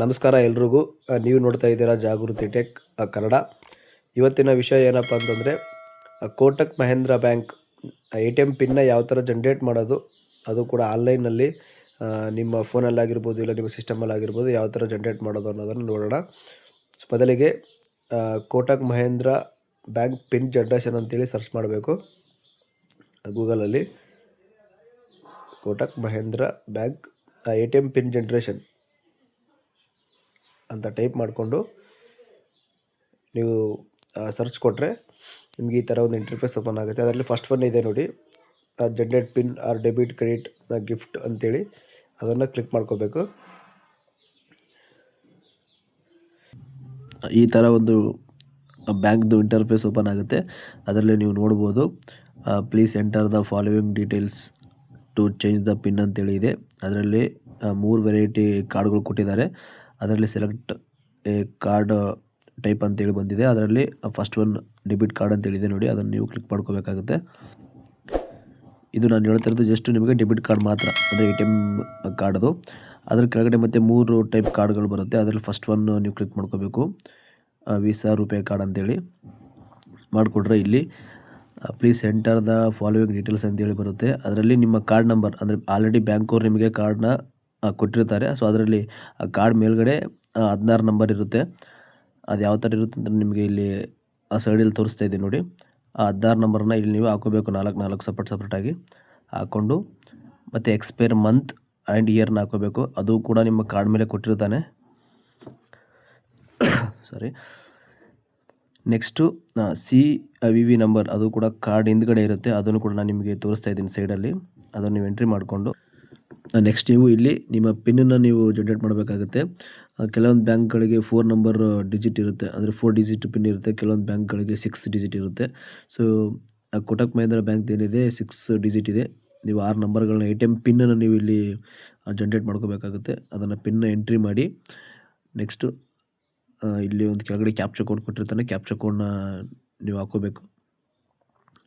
ನಮಸ್ಕಾರ ಎಲ್ರಿಗೂ. ನೀವು ನೋಡ್ತಾ ಇದ್ದೀರಾ ಜಾಗೃತಿ ಟೆಕ್ ಕನ್ನಡ. ಇವತ್ತಿನ ವಿಷಯ ಏನಪ್ಪ ಅಂತಂದರೆ Kotak Mahindra bank A T M pin ಯಾವ ಥರ ಜನ್ರೇಟ್ ಮಾಡೋದು, ಅದು ಕೂಡ ಆನ್ಲೈನಲ್ಲಿ ನಿಮ್ಮ ಫೋನಲ್ಲಾಗಿರ್ಬೋದು ಇಲ್ಲ ನಿಮ್ಮ ಸಿಸ್ಟಮಲ್ಲಾಗಿರ್ಬೋದು ಯಾವ ಥರ ಜನ್ರೇಟ್ ಮಾಡೋದು ಅನ್ನೋದನ್ನು ನೋಡೋಣ. ಬದಲಿಗೆ Kotak Mahindra bank pin generation ಅಂತೇಳಿ ಸರ್ಚ್ ಮಾಡಬೇಕು. ಗೂಗಲಲ್ಲಿ Kotak Mahindra bank A T M pin generation ಅಂತ ಟೈಪ್ ಮಾಡಿಕೊಂಡು ನೀವು ಸರ್ಚ್ ಕೊಟ್ಟರೆ ನಿಮಗೆ ಈ ಥರ ಒಂದು ಇಂಟರ್ಫೇಸ್ ಓಪನ್ ಆಗುತ್ತೆ. ಅದರಲ್ಲಿ ಫಸ್ಟ್ ಒನ್ ಇದೆ ನೋಡಿ. Generate pin or debit credit gift ಅಂತೇಳಿ ಅದನ್ನು ಕ್ಲಿಕ್ ಮಾಡ್ಕೋಬೇಕು. ಈ ಥರ ಒಂದು ಬ್ಯಾಂಕ್ದು ಇಂಟರ್ಫೇಸ್ ಓಪನ್ ಆಗುತ್ತೆ. ಅದರಲ್ಲಿ ನೀವು ನೋಡ್ಬೋದು. Please enter the following details to change the pin ಅಂತೇಳಿ ಇದೆ. ಅದರಲ್ಲಿ ಮೂರು ವೆರೈಟಿ ಕಾರ್ಡ್ಗಳು ಕೊಟ್ಟಿದ್ದಾರೆ. ಅದರಲ್ಲಿ ಸೆಲೆಕ್ಟ್ ಎ ಕಾರ್ಡ್ ಟೈಪ್ ಅಂತೇಳಿ ಬಂದಿದೆ. ಅದರಲ್ಲಿ ಫಸ್ಟ್ ಒನ್ ಡೆಬಿಟ್ ಕಾರ್ಡ್ ಅಂತೇಳಿದೆ ನೋಡಿ, ಅದನ್ನು ನೀವು ಕ್ಲಿಕ್ ಮಾಡ್ಕೋಬೇಕಾಗುತ್ತೆ. ಇದು ನಾನು ಹೇಳ್ತಿರೋದು ಜಸ್ಟ್ ನಿಮಗೆ ಡೆಬಿಟ್ ಕಾರ್ಡ್ ಮಾತ್ರ, ಅಂದರೆ ಎ ಟಿ ಎಂ ಕಾರ್ಡದು ಅದರ ಕೆಳಗಡೆ ಮತ್ತೆ ಮೂರು ಟೈಪ್ ಕಾರ್ಡ್ಗಳು ಬರುತ್ತೆ. ಅದರಲ್ಲಿ ಫಸ್ಟ್ ಒನ್ ನೀವು ಕ್ಲಿಕ್ ಮಾಡ್ಕೋಬೇಕು. ವೀಸಾ ರೂಪೇ ಕಾರ್ಡ್ ಅಂತೇಳಿ ಮಾಡಿಕೊಡ್ರೆ ಇಲ್ಲಿ please enter the following details ಅಂತೇಳಿ ಬರುತ್ತೆ. ಅದರಲ್ಲಿ ನಿಮ್ಮ ಕಾರ್ಡ್ ನಂಬರ್ ಅಂದರೆ ಆಲ್ರೆಡಿ ಬ್ಯಾಂಕವ್ರು ನಿಮಗೆ ಕಾರ್ಡ್ನ ಕೊಟ್ಟಿರ್ತಾರೆ. ಸೊ ಅದರಲ್ಲಿ, ಆ ಕಾರ್ಡ್ ಮೇಲ್ಗಡೆ ಹದಿನಾರು ನಂಬರ್ ಇರುತ್ತೆ. ಅದು ಯಾವ ಥರ ಇರುತ್ತೆ ಅಂತ ನಿಮಗೆ ಇಲ್ಲಿ, ಆ ಸೈಡಲ್ಲಿ ತೋರಿಸ್ತಾ ಇದ್ದೀನಿ ನೋಡಿ. ಆ ಹದಿನಾರು ನಂಬರ್ನ ಇಲ್ಲಿ ನೀವು ಹಾಕೋಬೇಕು ನಾಲ್ಕು ನಾಲ್ಕು ಸಪ್ರೇಟ್ ಸಪ್ರೇಟಾಗಿ ಹಾಕ್ಕೊಂಡು ಮತ್ತು ಎಕ್ಸ್ಪೈರ್ ಮಂತ್ ಆ್ಯಂಡ್ ಇಯರ್ನ ಹಾಕೋಬೇಕು. ಅದು ಕೂಡ ನಿಮ್ಮ ಕಾರ್ಡ್ ಮೇಲೆ ಕೊಟ್ಟಿರ್ತಾನೆ. Sorry next C V V number ಅದು ಕೂಡ ಕಾರ್ಡ್ ಹಿಂದ್ಗಡೆ ಇರುತ್ತೆ. ಅದನ್ನು ಕೂಡ ನಾನು ನಿಮಗೆ ತೋರಿಸ್ತಾ ಇದ್ದೀನಿ ಸೈಡಲ್ಲಿ ಅದನ್ನು ನೀವು ಎಂಟ್ರಿ ಮಾಡಿಕೊಂಡು. ನೆಕ್ಸ್ಟ್ ನೀವು ಇಲ್ಲಿ ನಿಮ್ಮ ಪಿನ್ನನ್ನು ನೀವು ಜನ್ರೇಟ್ ಮಾಡಬೇಕಾಗುತ್ತೆ. ಕೆಲವೊಂದು ಬ್ಯಾಂಕ್ಗಳಿಗೆ ಫೋರ್ ನಂಬರ್ ಡಿಜಿಟ್ ಇರುತ್ತೆ. ಅಂದರೆ ಫೋರ್ ಡಿಜಿಟ್ ಪಿನ್ ಇರುತ್ತೆ. ಕೆಲವೊಂದು ಬ್ಯಾಂಕ್ಗಳಿಗೆ ಸಿಕ್ಸ್ ಡಿಜಿಟ್ ಇರುತ್ತೆ. ಸೊ ಕೋಟಕ್ ಮಹೇಂದ್ರ ಬ್ಯಾಂಕ್ ಏನಿದೆ ಸಿಕ್ಸ್ ಡಿಜಿಟ್ ಇದೆ. ನೀವು ಆರು ನಂಬರ್ಗಳನ್ನ ಎ ಟಿ ಎಂ ಪಿನ್ನನ್ನು ನೀವು ಇಲ್ಲಿ ಜನ್ರೇಟ್ ಮಾಡ್ಕೋಬೇಕಾಗುತ್ತೆ. ಅದನ್ನು ಪಿನ್ನ ಎಂಟ್ರಿ ಮಾಡಿ ನೆಕ್ಸ್ಟು ಇಲ್ಲಿ ಒಂದು ಕೆಳಗಡೆ ಕ್ಯಾಪ್ಚರ್ ಕೋಡ್ ಕೊಟ್ಟಿರ್ತಾನೆ. ಕ್ಯಾಪ್ಚರ್ ಕೋಡ್ನ ನೀವು ಹಾಕೋಬೇಕು.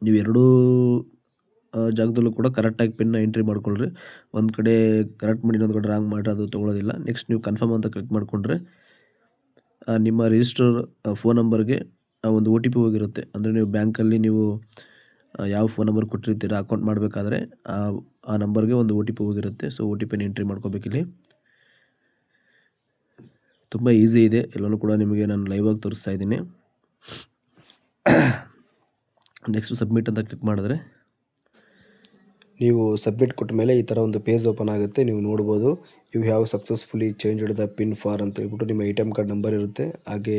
ನೀವು ಎರಡೂ ಜಾಗದಲ್ಲೂ ಕೂಡ ಕರೆಕ್ಟಾಗಿ ಪಿನ್ನ ಎಂಟ್ರಿ ಮಾಡ್ಕೊಳ್ರಿ ಒಂದು ಕಡೆ ಕರೆಕ್ಟ್ ಮಾಡಿ ಇನ್ನೊಂದು ಕಡೆ ರಾಂಗ್ ಮಾಡಿರಿ ಅದು ತೊಗೊಳೋದಿಲ್ಲ. ನೆಕ್ಸ್ಟ್ ನೀವು ಕನ್ಫರ್ಮ್ ಅಂತ ಕ್ಲಿಕ್ ಮಾಡಿಕೊಂಡ್ರೆ ನಿಮ್ಮ ರಿಜಿಸ್ಟರ್ ಫೋನ್ ನಂಬರ್ಗೆ ಒಂದು ಒ ಟಿ ಪಿ ಹೋಗಿರುತ್ತೆ. ಅಂದರೆ ನೀವು ಬ್ಯಾಂಕಲ್ಲಿ ನೀವು ಯಾವ ಫೋನ್ ನಂಬರ್ ಕೊಟ್ಟಿರ್ತೀರ ಅಕೌಂಟ್ ಮಾಡಬೇಕಾದ್ರೆ, ಆ ಆ ನಂಬರ್ಗೆ ಒಂದು ಒ ಟಿ ಪಿ ಹೋಗಿರುತ್ತೆ. ಸೊ ಒ ಟಿ ಪಿನ ಎಂಟ್ರಿ ಮಾಡ್ಕೋಬೇಕಿಲ್ಲಿ ತುಂಬ ಈಸಿ ಇದೆ. ಎಲ್ಲನೂ ಕೂಡ ನಿಮಗೆ ನಾನು ಲೈವಾಗಿ ತೋರಿಸ್ತಾ ಇದ್ದೀನಿ. ನೆಕ್ಸ್ಟು ಸಬ್ಮಿಟ್ ಅಂತ ಕ್ಲಿಕ್ ಮಾಡಿದ್ರೆ ನೀವು ಸಬ್ಮಿಟ್ ಕೊಟ್ಟ ಮೇಲೆ ಈ ಥರ ಒಂದು ಪೇಜ್ ಓಪನ್ ಆಗುತ್ತೆ, ನೀವು ನೋಡ್ಬೋದು. You have successfully changed the pin for ಅಂತ ಹೇಳ್ಬಿಟ್ಟು ನಿಮ್ಮ A T M card number ಇರುತ್ತೆ. ಹಾಗೆ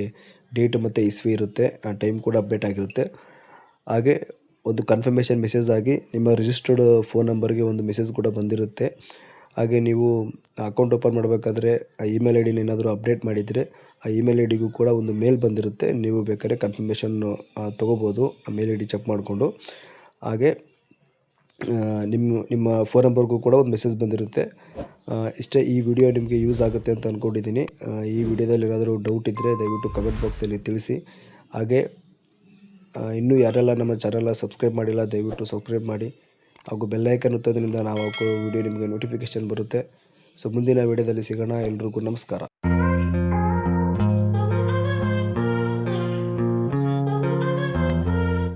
ಡೇಟ್ ಮತ್ತು ಇಸ್ವಿ ಇರುತ್ತೆ, ಆ ಟೈಮ್ ಕೂಡ ಅಪ್ಡೇಟ್ ಆಗಿರುತ್ತೆ. ಹಾಗೆ ಒಂದು ಕನ್ಫರ್ಮೇಷನ್ ಮೆಸೇಜ್ ಆಗಿ ನಿಮ್ಮ ರಿಜಿಸ್ಟರ್ಡ್ ಫೋನ್ ನಂಬರ್ಗೆ ಒಂದು ಮೆಸೇಜ್ ಕೂಡ ಬಂದಿರುತ್ತೆ. ಹಾಗೆ ನೀವು ಅಕೌಂಟ್ ಓಪನ್ ಮಾಡಬೇಕಾದ್ರೆ ಆ ಇಮೇಲ್ ಐ ಡಿನ ಏನಾದರೂ ಅಪ್ಡೇಟ್ ಮಾಡಿದರೆ ಆ ಇಮೇಲ್ ಐ ಡಿಗೂ ಕೂಡ ಒಂದು ಮೇಲ್ ಬಂದಿರುತ್ತೆ. ನೀವು ಬೇಕಾದ್ರೆ ಕನ್ಫರ್ಮೇಷನ್ನು ತೊಗೋಬೋದು, ಆ ಮೇಲ್ ಐ ಡಿ ಚೆಕ್ ಮಾಡಿಕೊಂಡು. ಹಾಗೆ ನಿಮ್ಮ ನಿಮ್ಮ ಫೋನ್ ನಂಬರ್ಗೂ ಕೂಡ ಒಂದು ಮೆಸೇಜ್ ಬಂದಿರುತ್ತೆ. ಇಷ್ಟೇ ಈ ವಿಡಿಯೋ ನಿಮಗೆ ಯೂಸ್ ಆಗುತ್ತೆ ಅಂತ ಅಂದ್ಕೊಂಡಿದ್ದೀನಿ ಈ ವಿಡಿಯೋದಲ್ಲಿ ಏನಾದರೂ ಡೌಟ್ ಇದ್ದರೆ ದಯವಿಟ್ಟು ಕಮೆಂಟ್ ಬಾಕ್ಸಲ್ಲಿ ತಿಳಿಸಿ. ಹಾಗೆ ಇನ್ನೂ ಯಾರೆಲ್ಲ ನಮ್ಮ ಚಾನಲ್ನ ಸಬ್ಸ್ಕ್ರೈಬ್ ಮಾಡಿಲ್ಲ, ದಯವಿಟ್ಟು ಸಬ್ಸ್ಕ್ರೈಬ್ ಮಾಡಿ. ಹಾಗೂ ಬೆಲ್ಲೈಕನ್ ಒತ್ತೋದ್ರಿಂದ ನಾವು ವಿಡಿಯೋ ನಿಮಗೆ ನೋಟಿಫಿಕೇಷನ್ ಬರುತ್ತೆ. ಸೊ ಮುಂದಿನ ವಿಡಿಯೋದಲ್ಲಿ ಸಿಗೋಣ. ಎಲ್ರಿಗೂ ನಮಸ್ಕಾರ.